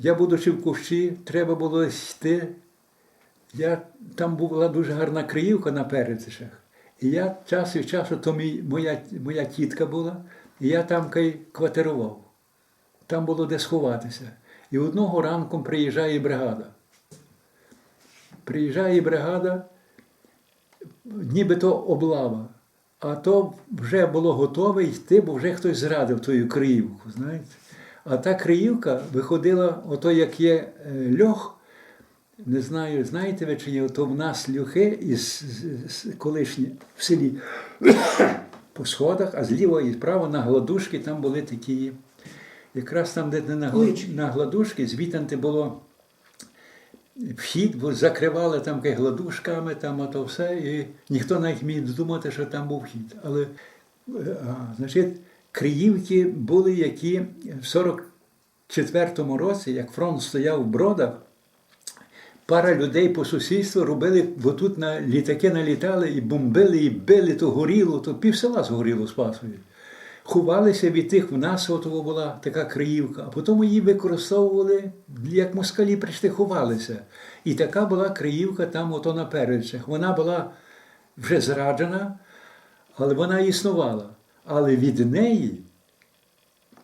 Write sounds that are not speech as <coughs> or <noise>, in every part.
Я, будучи в кущі, треба було йти. Я, там була дуже гарна криївка на передишах. І я час від часу, то мій, моя, моя тітка була, і я там квартирував. Там було де сховатися. І одного ранку приїжджає бригада. Приїжджає бригада, нібито облава. А то вже було готове йти, бо вже хтось зрадив тою Криївку, знаєте. А та Криївка виходила, ото як є е, льох, не знаю, знаєте ви чи ні, то в нас льохи із з- з- колишні в селі <coughs> по сходах, а зліва і справа на гладушки там були такі. Якраз там, де на, на гладушки, звідти було вхід, бо закривали там гладушками, там ото все, і ніхто навіть міг думати, що там був вхід. Але, е, а, значить, Криївки були, які в 44-му році, як фронт стояв в Бродах, пара людей по сусідству робили, бо тут на літаки налітали і бомбили, і били, то горіло, то пів села згоріло Спасові. Ховалися від тих, в нас от була така криївка, а потім її використовували, як москалі прийшли, ховалися. І така була криївка там, ото на Перечах. Вона була вже зраджена, але вона існувала. Але від неї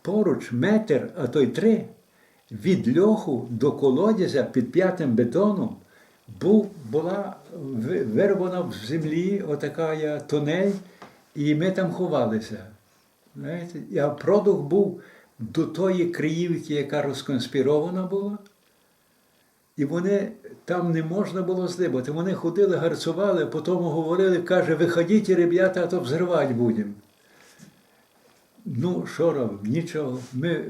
поруч метр, а то й три, від льоху до колодязя під п'ятим бетоном був, була вирвана в землі отака тунель, і ми там ховалися. Знаєте? А продух був до тої Криївки, яка розконспірована була. І вони там не можна було здибати. Вони ходили, гарцували, потім говорили, каже, виходіть, ребята, а то взривати будемо. Ну, що робимо? Нічого. Ми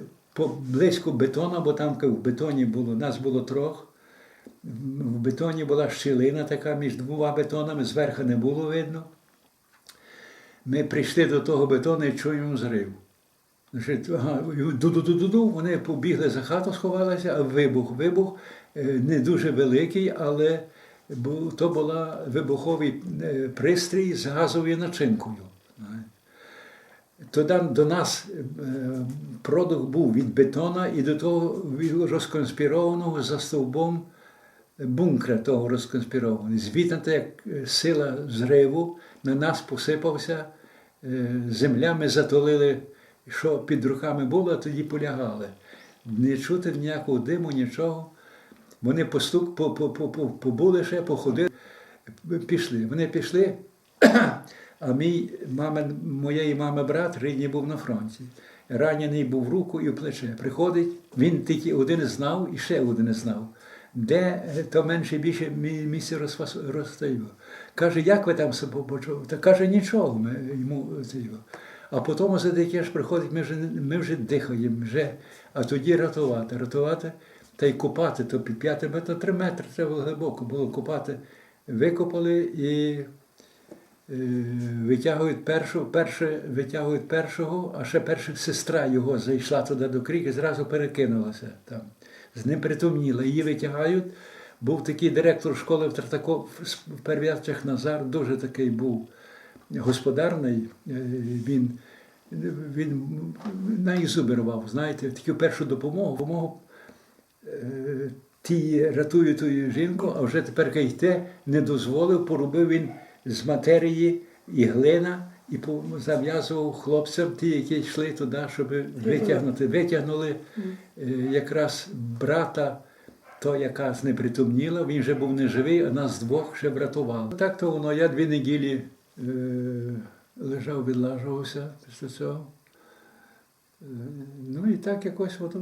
близько бетона, бо там в бетоні було, нас було трьох. В бетоні була щілина така між двома бетонами, зверху не було видно. Ми прийшли до того бетону і чуємо зрив. Ду-ду-ду-ду-ду, вони побігли за хату, сховалися, а вибух. Вибух е, не дуже великий, але то була вибуховий е, пристрій з газовою начинкою. Знаєте. Тоді до нас е, продукт був від бетона і до того від розконспірованого за стовбом бункера того розконспірованого. Звідти, як е, сила зриву, на нас посипався е, земля, затолили, що під руками було, тоді полягали. Не чути ніякого диму, нічого. Вони постук, по, по, по, по, побули ще, походили, пішли. Вони пішли, а мій мамин, моєї мами брат рідний був на фронті. Ранений був в руку і в плече. Приходить, він тільки один знав і ще один знав. Де е, то менше більше мі- місце розстаю. Каже, як ви там себе почули? Та каже, нічого. Ми йому. А потім за деяке ж приходить, ми вже, ми вже дихаємо, вже, а тоді рятувати. Рятувати та й копати, то під п'яти метрів, три метри треба глибоко було копати. Викопали і витягують першого, перше витягують першого, а ще перша сестра його зайшла туди до крік і зразу перекинулася там. З ним притомніла. Її витягають. Був такий директор школи в Тартако в Перв'ячах Назар, дуже такий був господарний. Е, Він, він на зуби рвав, знаєте, таку першу допомогу. допомогу е, ті рятує ту жінку, а вже тепер йти не дозволив, поробив він з матерії і глина, і зав'язував хлопцям, ті, які йшли туди, щоб витягнути. Витягнули е, якраз брата, то яка знепритомніла, він вже був неживий, а нас двох ще врятували. Так то воно, я дві неділі е, лежав, відлажувався після цього. Е, Ну і так якось е,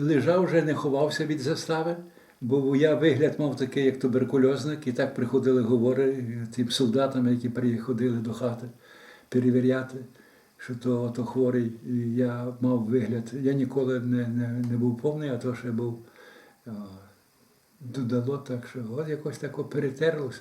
лежав, вже не ховався від застави, бо я вигляд мав такий, як туберкульозник, і так приходили говори тим солдатам, які приходили до хати перевіряти, що то, то хворий. І я мав вигляд. Я ніколи не, не, не був повний, а то ще був додало, так що от якось тако перетерлося.